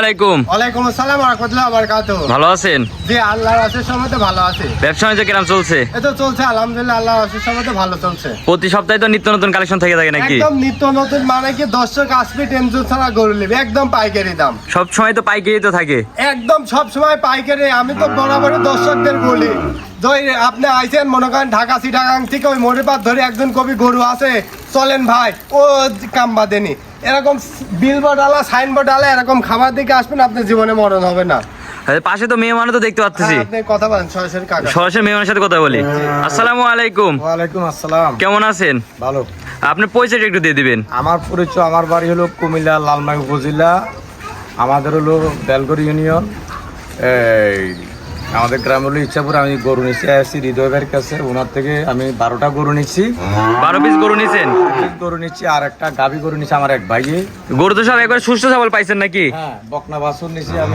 আলাইকুম। ওয়ালাইকুম আসসালাম রহমতুল্লাহ বারকাতু ভালো আছেন? জি আল্লাহর তো ভালো আছে। ব্যবসা বাণিজ্য চলছে? তো চলছে আলহামদুলিল্লাহ আল্লাহর সময় ভালো চলছে। প্রতি সপ্তাহে তো নিত্য নতুন কালেকশন থেকে থাকে নাকি? একদম নিত্য নতুন মানে কি দর্শক আসবে টেনশন ছাড়া গরু নেবে একদম পাইকারি দাম। সব সময় তো পাইকারি তো থাকে। একদম সব সময় পাইকারি আমি তো বরাবরই দর্শকদের বলি। ধর আপনি আইছেন মনে করেন ঢাকা সিটাগাং থেকে ওই মোড়ে পাত ধরে একজন কবি গরু আছে চলেন ভাই ও কাম বাদেনি এরকম বিলবোর্ড আলা সাইনবোর্ড আলা এরকম খাবার দিকে আসবেন আপনার জীবনে মরণ হবে না। পাশে তো মেয়ে মানুষ তো দেখতে পাচ্ছি হ্যাঁ, কথা বলেন সরাসরি কাকা। সরাসরি মেয়ে মানুষের সাথে কথা বলি। আসসালামু আলাইকুম। ওয়ালাইকুম আসসালাম। কেমন আছেন? ভালো। আপনার পরিচয়টা একটু দিয়ে দিবেন। আমার পরিচয় আমার বাড়ি হলো কুমিল্লা লালমাই উপজেলা। আমাদের হলো বেলগড় ইউনিয়ন। এই আমাদের গ্রাম হলো ইচ্ছাপুর। আমি গরু নিচ্ছি আসছি হৃদয় ভাইয়ের কাছে। ওনার থেকে আমি বারোটা গরু নিচ্ছি। বারো পিস গরু নিছেন? গরু নিচ্ছি আর একটা গাভী গরু নিচ্ছি আমার এক ভাইয়ে। গরু তো সব একবার সুস্থ সবল পাইছেন নাকি? হ্যাঁ বকনা বাছুর নিচ্ছি আমি।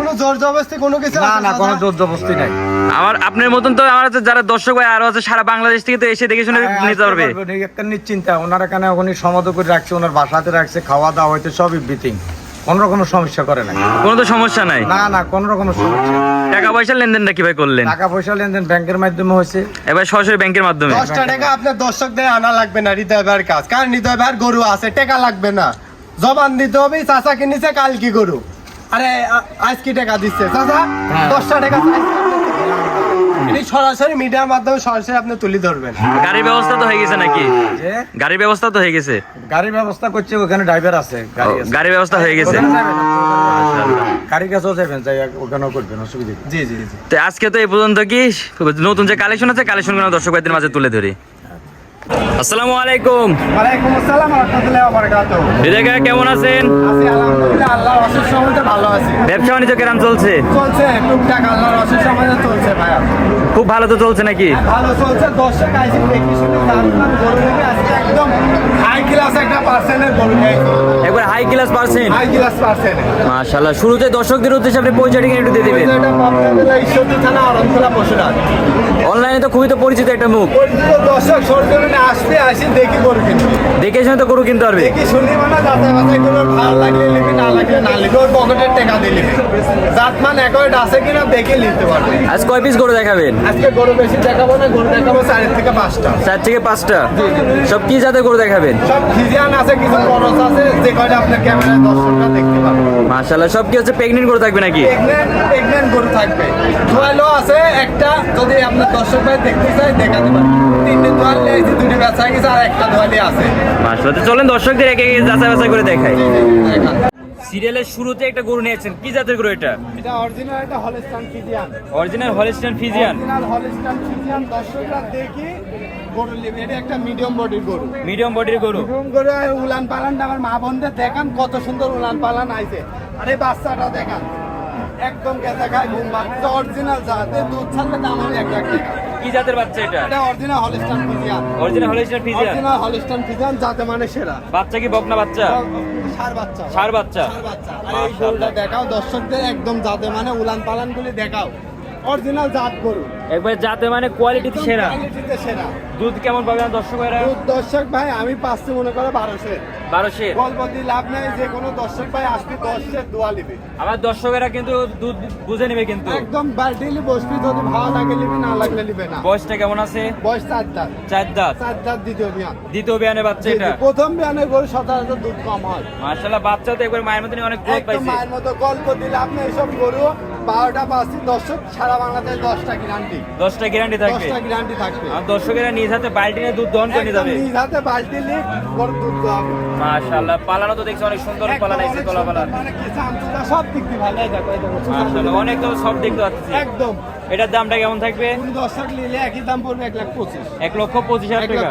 কোনো জোর জবরদস্তি কোনো কিছু না না কোনো জোর জবস্তি নাই। আমার আপনার মতন তো আমার হচ্ছে যারা দর্শক ভাই আরও আছে সারা বাংলাদেশ থেকে তো এসে দেখে শুনে হ্যাঁ, নিতে পারবে। একটা নিশ্চিন্তা। ওনার এখানে ওখানে সমাধ করে রাখছে ওনার বাসাতে রাখছে খাওয়া দাওয়া হইতে সব ইভরিথিং কোনো রকম সমস্যা করে না কোনো তো সমস্যা নাই? না না কোন রকম সমস্যা টাকা পয়সা লেনদেনটা কীভাবে করলেন? টাকা পয়সা লেনদেন ব্যাংকের মাধ্যমে হয়েছে। এবার সরাসরি ব্যাংকের মাধ্যমে? দশটা টাকা আপনার দর্শকদের আনা লাগবে না হৃদয় ভাইয়ের কাজ। কারণ হৃদয় ভাইয়ের গরু আছে টাকা লাগবে না। জবান দিতে হবে চাচা কিনেছে কাল কি গরু। আরে আজ কি টাকা দিচ্ছে। চাচা হ্যাঁ। দশটা টাকা চাইছে। আপনি সরাসরি মিডিয়ার মাধ্যমে সরাসরি আপনি তুলে ধরবেন। গাড়ির ব্যবস্থা তো হয়ে গেছে নাকি? যে? গাড়ির ব্যবস্থা তো হয়ে গেছে। গাড়ির ব্যবস্থা করছে ওখানে ড্রাইভার আছে গাড়ি গাড়ির ব্যবস্থা হয়ে গেছে। গাড়ির কাছেও যাবেন যাই ওখানেও করবেন অসুবিধা জি জি জি। তো আজকে তো এই পর্যন্ত কি? নতুন যে কালেকশন আছে কালেকশনগুলো দর্শক ভাইদের মাঝে তুলে ধরি। আসসালামু আলাইকুম। ওয়ালাইকুম আসসালাম রহমতুল্লাহ বারাকাতুহু। হৃদয় কেমন আছেন? আছি আলহামদুলিল্লাহ আল্লাহর অশেষ ভালো আছি। ব্যবসা বাণিজ্য কেরাম চলছে? চলছে টুকটাক আল্লাহর অশেষ রহমতে চলছে ভাইয়া। খুব ভালো তো চলছে নাকি? ভালো চলছে। দর্শক আইসি দেখি শুনে জানলাম গরু থেকে আজকে একদম হাই ক্লাস একটা পার্সেন্টের গরু একবার high class percent high class পার্সেন্টের মাশাআল্লাহ শুরুতে দর্শকদের উদ্দেশ্যে আপনি পরিচয়টা একটু দিয়ে দিবেন। এটা পাবনা জেলা ঈশ্বরদী থানা পশুরাট অনলাইনে তো খুবই তো পরিচিত একটা মুখ। পরিচিত দর্শক সরজমিনে আসবে আসি দেখি গরু কিনবি। দেখে শুনে তো গরু কিনতে পারবে। দেখি শুনি মানে যাচাই বাছাই করে ভালো লাগলে নিবি না লাগলে না লিখে ওর পকেটের টাকা দিয়ে নিবি। জাতমান অ্যাকর্ড আছে কিনা দেখে নিতে পারবে। আজ কয় পিস গরু দেখাবেন? আজকে গরু বেশি দেখাবো না গরু দেখাবো চারের থেকে পাঁচটা। চার থেকে পাঁচটা? সব কি জাতের গরু দেখাবেন? সব ফিজিয়ান আছে কিছু খরচ আছে যে কয়টা আপনার ক্যামেরায় দর্শকরা দেখতে পাবে মাশাআল্লাহ সব কি হচ্ছে প্রেগনেন্ট গরু থাকবে নাকি? প্রেগনেন্ট প্রেগনেন্ট গরু থাকবে। দোয়ালো আছে একটা যদি আপনার দর্শক ভাই দেখতে চাই দেখাতে পারেন তিনটে নিয়েছি দুটি বেচা গেছে আর একটা দোয়ালি আছে। মাশাআল্লাহ চলেন দর্শকদের একে একে যাচাই বাছাই করে দেখাই। সিরিয়ালের শুরুতে একটা গরু নিয়েছেন। কি জাতের গরু এটা? এটা অরিজিনাল একটা Holstein Friesian original Holstein Friesian original Holstein Friesian দর্শকরা দেখি গরু নেবে এটা একটা মিডিয়াম বডির গরু। মিডিয়াম বডির গরু। মিডিয়াম গরু আর উলান পালানটা আমার মা বোনদের দেখান কত সুন্দর উলান পালান আইছে। আরে বাচ্চাটা দেখান। একদম গেঁথা খায় ঘুম অরিজিনাল জাত দুধ ছাড়লে দাম হবে এক লাখ টাকা কি জাতের বাচ্চা এটা? এটা original Holstein Friesian original Holstein Friesian original Holstein Friesian জাতে মানে সেরা। বাচ্চা কি বকনা বাচ্চা? সার বাচ্চা। সার বাচ্চা। সার বাচ্চা। আরে এই দেখাও দর্শকদের একদম জাতে মানে উলান পালান গুলি দেখাও। অরিজিনাল জাত গরু। একবার জাতে মানে কোয়ালিটি সেরা। কোয়ালিটিতে সেরা। দুধ কেমন পাবে দর্শক ভাইরা দুধ দর্শক ভাই আমি পাচ্ছি মনে করো বারোশো। বারোশে। গল্প দিয়ে লাভ নাই যে কোনো দর্শক ভাই আসবি দশের দোয়া আমার দর্শকেরা কিন্তু দুধ বুঝে নেবে কিন্তু। একদম বাল্টিলি বসবি যদি ভালো লাগে না লাগলে না। বয়সটা কেমন আছে? বয়স চার দাঁত। চার দাঁত। চার দাঁত দ্বিতীয় বিয়ান। দ্বিতীয় বিয়ানে বাচ্চা এটা? প্রথম বিয়ানের গরু সচরাচর দুধ কম হয়। মার্শাল্লাহ বাচ্চা তো একবার মায়ের মতনই অনেক গ্রোথ পাইছে। মায়ের মতো গল্প দিলে আপনি এইসব গরু বারোটা পাঁচটি দর্শক সারা বাংলাদেশ দশটা গ্যারান্টি দশটা গ্যারান্টি থাকবে। দশটা গ্যারান্টি থাকবে। আমার দর্শকেরা নিজ হাতে বাল্টি নিয়ে দুধ দহন করে নিয়ে যাবে। নিজ হাতে বালতি লিখ গরু দুধ হবে। মাশাআল্লাহ পালানো তো দেখছি অনেক সুন্দর পালানো অনেক আছে তোলা পালান সব দিক দিয়ে ভালো, দেখো, মাশাআল্লাহ অনেক তো সব দেখতে পাচ্ছি একদম। এটার দামটা কেমন থাকবে? কোন দর্শক নিলে একই দাম পড়বে এক লাখ পঁচিশ। এক লক্ষ পঁচিশ হাজার টাকা।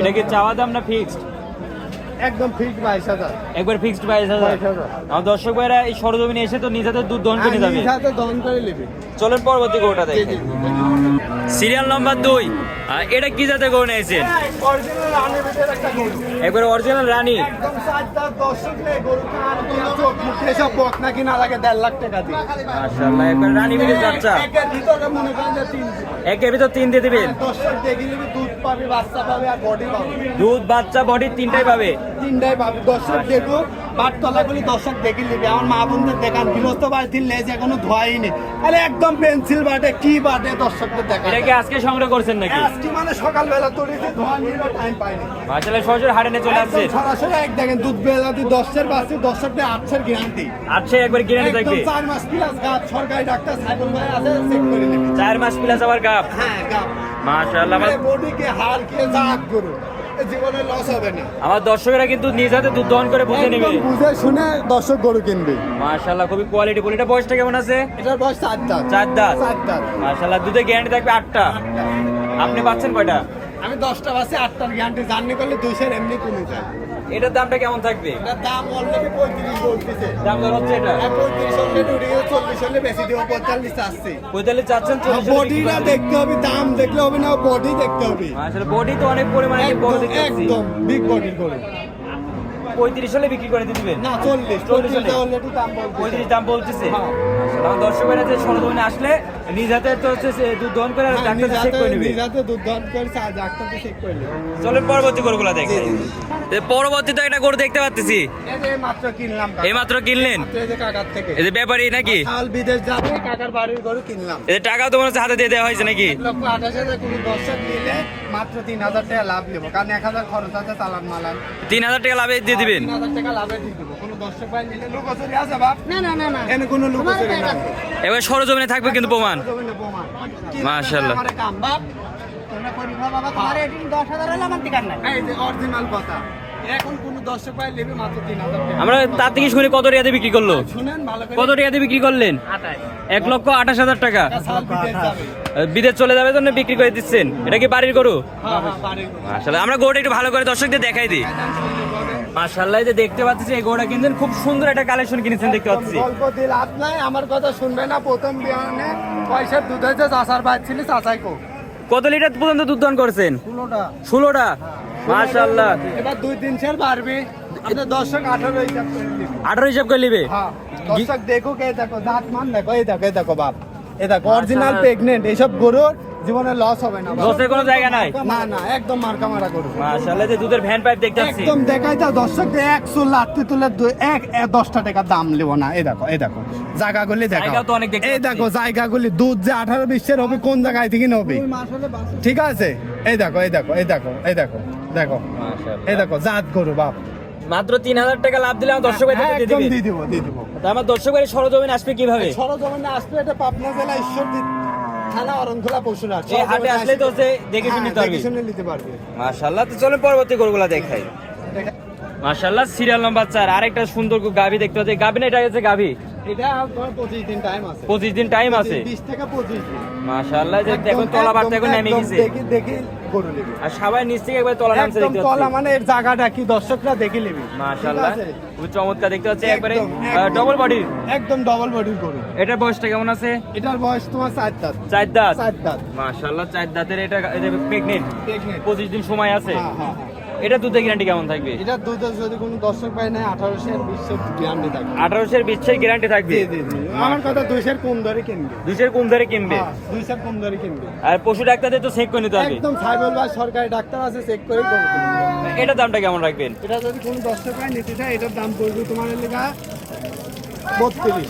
এটা কি চাওয়া দাম না ফিক্সড একদম ফিক্সড বাইশ একবার ফিক্সড বাইশ হাজার। বাইশ হাজার। আমার দর্শক ভাইরা এই সরজমিনে এসে তো নিজ দুধ দহন করে যাবে। নিজ হাতে দহন করে নেবে। চলেন পরবর্তী গরুটা জি, দেখে। সিরিয়াল নাম্বার দুই। আর এটা কি গরু নিয়েছেন? গরু। একবার অরিজিনাল রানী একের ভিতরে তিন দিয়ে দিবেন। দুধ বাচ্চা বডি তিনটাই পাবে। তিনটাই পাবে দর্শক দেখুক বাট দর্শক দেখে নিবে আমার মা বোনদের দেখান গৃহস্থ বাড়িতে লেজ এখনও ধোয়াইনি আরে একদম পেন্সিল বাটে কি বাটে দর্শকদের দেখা এটা কি আজকে সংগ্রহ করছেন নাকি? আজকে মানে সকালবেলা তুলেছি ধোয়া নিয়ে টাইম পাইনি। মাশাআল্লাহ সরাসরি হাটে নিয়ে চলে আসছে। সরাসরি এক দেখেন দুধ বেলা তুই দশের পাঁচটি দর্শকদের আটশের গ্যারান্টি আটশো একবার থাকবে। চার মাস প্লাস গাছ সরকারি ডাক্তার সাইবুল ভাই আছে চেক করে নেবে। চার মাস প্লাস আবার গাপ হ্যাঁ গাছ মাশাআল্লাহ বডিকে হার কে জাগ করো জীবনে লস হবে না। আমার দর্শকেরা কিন্তু নিজ হাতে দুধ দহন করে বুঝে নেবে। বুঝে শুনে দর্শক গরু কিনবে। মাশাআল্লাহ খুবই কোয়ালিটি ফুল এটা বয়সটা কেমন আছে? এটার বয়স চার দাঁত। চার দাঁত। চার দাঁত। মাশাআল্লাহ দুধে গ্যারান্টি থাকবে আটটা। আপনি পাচ্ছেন কয়টা? আমি দশটা বাসে আটটার গ্যারান্টি। জার্নি করলে দুইশের এমনি কমে যায়। এটার দামটা কেমন থাকবে? এটার দাম অলরেডি পঁয়ত্রিশ বলতেছে। দাম দর হচ্ছে এটা। হ্যাঁ, পঁয়ত্রিশ অলরেডি উঠে গেছে চল্লিশ হলে বেশি দেবো পঁয়তাল্লিশ আসছে পঁয়তাল্লিশ চাচ্ছেন বডিটা দেখতে হবে দাম দেখলে হবে না বডি দেখতে হবে। আসলে বডি তো অনেক পরিমাণে বড় একদম দেখতে একদম বিগ বডির গরু পঁয়ত্রিশ হলে বিক্রি করে দিবেন? না চল্লিশ চল্লিশ হলে? দাম পঁয়ত্রিশ দাম বলতেছে? হ্যাঁ। দর্শকেরা যে সরজমিনে আসলে নিজ হাতে তো হচ্ছে দুধ দহন করে হ্যাঁ, ডাক্তার চেক করে নেবে। নিজাতে দুধ দহন করে চা ডাক্তারকে চেক করে নেবে। চলেন পরবর্তী গরুগুলা দেখে। জি, জি, এ পরবর্তী তো একটা গরু দেখতে পাচ্ছি এই মাত্র কিনলেন? এই যে ব্যাপারী নাকি? বিদেশ যাবে কাকার বাড়ির গরু কিনলাম। এই যে তোমার হাতে দিয়ে দেওয়া হয়েছে নাকি? মাত্র তিন হাজার টাকা লাভ নেব। কারণ এক হাজার খরচ আছে চালান মালান তিন হাজার টাকা লাভে দিয়ে দিবেন? তিন হাজার টাকা লাভে দিয়ে দেবো। কোনো দর্শক ভাই নিলে লুকোচুরি আছে বাপ। না না না না। এনে কোনো লুকোচুরি না। এবার সরজমিনে থাকবে কিন্তু প্রমাণ। মাশাআল্লাহ। আমার কাম বাপ। তোমরা পরিবার বাবা। তোমার এদিন দশ হাজার হলে আমার টিকার নাই। এই যে অরিজিনাল কথা। এখন কোনো দর্শক ভাই নেবে মাত্র তিন হাজার টাকা। আমরা তার থেকে শুনে কত দিয়ে বিক্রি করল? শুনেন ভালো করে। কত দিয়ে বিক্রি করলেন? এক লক্ষ আঠাশ হাজার টাকা। বিদেশ চলে যাবে জন্য বিক্রি করে দিচ্ছেন। এটা কি বাড়ির গরু? হ্যাঁ হ্যাঁ গরু। আমরা গরুটা একটু ভালো করে দর্শকদের দেখাই দিই। মাশাআল্লাহ যে দেখতে পাচ্ছি এই গরুটা কিনছেন খুব সুন্দর একটা কালেকশন কিনেছেন দেখতে পাচ্ছি। গল্প লাভ নাই আমার কথা শুনবে না প্রথম বিয়ানে পয়সার দুধ হয়েছে চাষার ছিল চাষাই কো। কত লিটার পর্যন্ত দুধ দান করছেন? ষোলোটা। ষোলোটা? মাশাআল্লাহ। এবার দুই তিন সের বাড়বে। আপনার দর্শক আঠারো হিসাব করে নিবে। আঠারো হিসাব করে নিবে? হ্যাঁ দর্শক দেখো কে দেখো দাঁত মান দেখো এই দেখো এই দেখো বাপ। দেখো অরিজিনাল প্রেগনেন্ট এইসব গরুর জীবনে লস হবে না। লসের কোনো জায়গা নাই? না না একদম মার্কা মারা গরু। মাশাআল্লাহ যে দুধের ভ্যান পাইপ দেখতে পাচ্ছি একদম দেখাই একশো লাত্তি তুলে দু- এক এক দশটা টাকা দাম নেব না। এই দেখো এই দেখো জায়গাগুলি দেখো জায়গাও তো অনেক দেখতে এই। দেখো জায়গাগুলি দুধ যে আঠারো বিশ্বের হবে কোন জায়গায় থেকে হবে ঠিক আছে? এই দেখো এই দেখো এই দেখো এই দেখো দেখো। মাশাআল্লাহ। এই দেখো জাত গরু বাপ। মাত্র তিন হাজার টাকা লাভ দিলে আমার দর্শক ভাই হ্যাঁ, একদম দিয়ে দিব দিয়ে দিব। তা আমার দর্শক ভাই সরজমিন আসবে কীভাবে? সরজমিনে আসলে এটা পাবনা জেলা ঈশ্বরদী থানা অরণখোলা পশুরা এই হাটে আসলে তো হচ্ছে দেখে শুনে দেখে শুনে নিতে পারবে। মাশাআল্লাহ তো চলেন পরবর্তী গরুগুলা দেখাই। মাশাআল্লাহ সিরিয়াল নাম্বার আরেকটা সুন্দর গাভি দেখতে পাচ্ছি। না এটা হচ্ছে এটা দিন টাইম আছে। পঁচিশ দিন টাইম আছে। বিশ থেকে পঁচিশ দিন। মাশাআল্লাহ যে এখন তলা বাড়তে এখন নেমে গেছে। দেখি দেখি। গরু নিবি। আর সবাই নিচ থেকে একবার তলা নামছে দেখতে তলা মানে এর জায়গাটা কি দর্শকরা দেখে নেবে। মাশাআল্লাহ। খুব চমৎকার দেখতে পাচ্ছি। একবারে। ডবল বডি একদম। ডবল বডির গরু। এটার বয়সটা কেমন আছে? এটার বয়স তোমার চার দাঁত। 4 দাঁত? 4 দাঁত। মাশাআল্লাহ 4 দাঁতের এটা Pregnant। পঁচিশ দিন সময় আছে। হ্যাঁ, হ্যাঁ, হ্যাঁ। এটা দুধের গ্যারান্টি কেমন থাকবে? এটা দুধের যদি কোনো দর্শক পায় না আঠারোশো আর বিশশো গ্রামে থাকবে। আঠারোশের বিশের গ্যারান্টি থাকবে? জি আমার কথা দুইশের কম দরে কিনবে। দুইশের কোন ধরে কিনবে? হ্যাঁ, দুইশের কম দরে কিনবে। আর পশু ডাক্তারদের তো চেক করে নিতে হবে। একদম সাইবল বা সরকারি ডাক্তার আছে চেক করে এটার দামটা কেমন রাখবেন? এটা যদি কোনো দর্শক পায় নিতে চায় এটার দাম পড়বে তোমার লেখা বত্রিশ।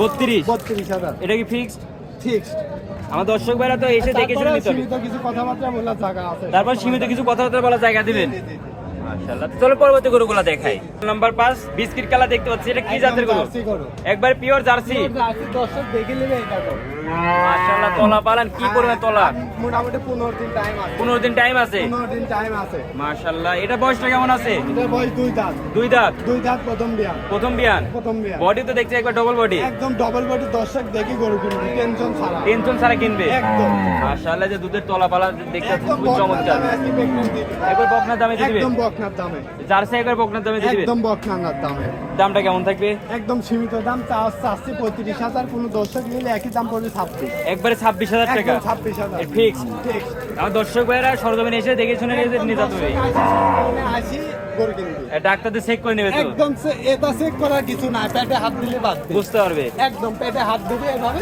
বত্রিশ? বত্রিশ হাজার। এটা কি ফিক্সড ফিক্সড আমার দর্শক ভাইরা তো এসে দেখে শুনে নিতে হবে। কিছু কথাবার্তা বলার জায়গা আছে। তারপর সীমিত কিছু কথাবার্তা বলার জায়গা দিবেন। মাশাআল্লাহ। চলো পরবর্তী গরুগুলা দেখাই। নাম্বার পাঁচ বিস্কিট কালা দেখতে পাচ্ছি। এটা কি জাতের গরু? একবার পিওর জার্সি। জার্সি দর্শক দেখে নেবে এটা তো। মাশাআল্লাহ তলা পালান। কি পরিমাণ তলা? মোটামুটি পনেরো দিন টাইম আছে। পনেরো দিন টাইম আছে? পনেরো দিন টাইম আছে। মাশাআল্লাহ এটা বয়সটা কেমন আছে? এটার বয়স দুই দাঁত। দুই দাঁত? দুই দাঁত প্রথম বিয়ান। প্রথম বিয়ান? প্রথম বিয়ান। বডি তো দেখছি একবার ডবল বডি একদম ডবল বডি দর্শক দেখি গরু কিনবে। টেনশন ছাড়া। টেনশন ছাড়া কিনবে? একদম। মাশাআল্লাহ যে দুধের তলা পালা দেখতে খুব চমৎকার। দিবে। একবার দামে একদম বকনার দামে। জার্সি একবার বকনার দামে দিয়ে দিবেন একদম বকনার দামে। দামটা কেমন থাকবে? একদম সীমিত দাম চা আসছে পঁয়ত্রিশ হাজার কোনো দর্শক নিলে একই দাম পড়বে ছাব্বিশ। একবারে ছাব্বিশ হাজার টাকা? একদম ছাব্বিশ হাজার। ফিক্স ঠিক আমার দর্শক ভাইরা সরজমিনে এসে দেখে শুনে নিয়ে যেতে হবে ডাক্তারদের চেক করে নেবে একদম এটা চেক করার কিছু নাই পেটে হাত দিলে বাদ বুঝতে পারবে। একদম পেটে হাত দিবে এভাবে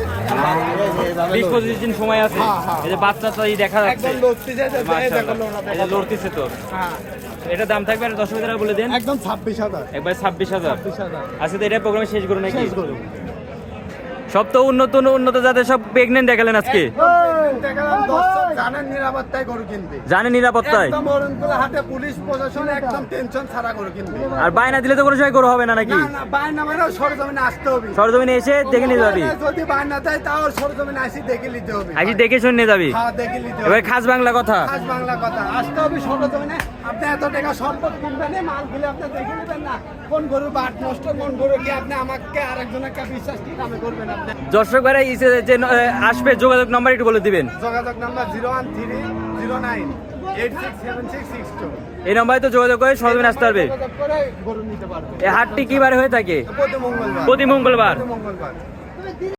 এভাবে বিশ পঁচিশ দিন সময় আছে। হ্যাঁ, হ্যাঁ, এই যে বাচ্চা তো দেখা যাচ্ছে। লড়তেছে তো। হ্যাঁ, এটা দাম থাকবে আর বলে দেন। একদম ছাব্বিশ হাজার। একবার ছাব্বিশ হাজার। ছাব্বিশ আজকে তো এটা প্রোগ্রামে শেষ করো নাকি? শেষ গরু সব তো উন্নত উন্নত জাতের সব প্রেগনেন্ট দেখালেন আজকে। দেখালাম জানেন নিরাপত্তায় গরু কিনবে। জানে নিরাপত্তায়? একদম অরুণকুলা হাটে পুলিশ প্রশাসন একদম টেনশন ছাড়া গরু কিনবে। আর বায়না দিলে তো কোনো সময় গরু হবে না নাকি? না না বাইনা মানে সরজমিনে আসতে হবে। সরজমিনে এসে দেখে নিয়ে যাবি। যদি বাইনা দেয় তাও সরজমিনে আসি দেখে নিতে হবে। আসি দেখে শুনে যাবি। হ্যাঁ দেখে নিতে এবার খাস বাংলা কথা। আজ বাংলা কথা। আসতে হবে সরজমিনে। আপনি এত টাকা সম্পদ কিনবেন মালগুলো আপনি দেখে নেবেন না। কোন গরু বাট নষ্ট কোন গরু কি আপনি আমাকে আরেকজনকে বিশ্বাস কি নামে করবেন আপনি? দর্শক ভাইরা যে- যে আসবে যোগাযোগ নাম্বার একটু বলে দিবেন। যোগাযোগ number zero one three zero nine eight six seven six six two এই নম্বরে তো যোগাযোগ করে সহজে আসতে পারবে। এই হাটটি কি বারে হয়ে থাকে? প্রতি মঙ্গলবার।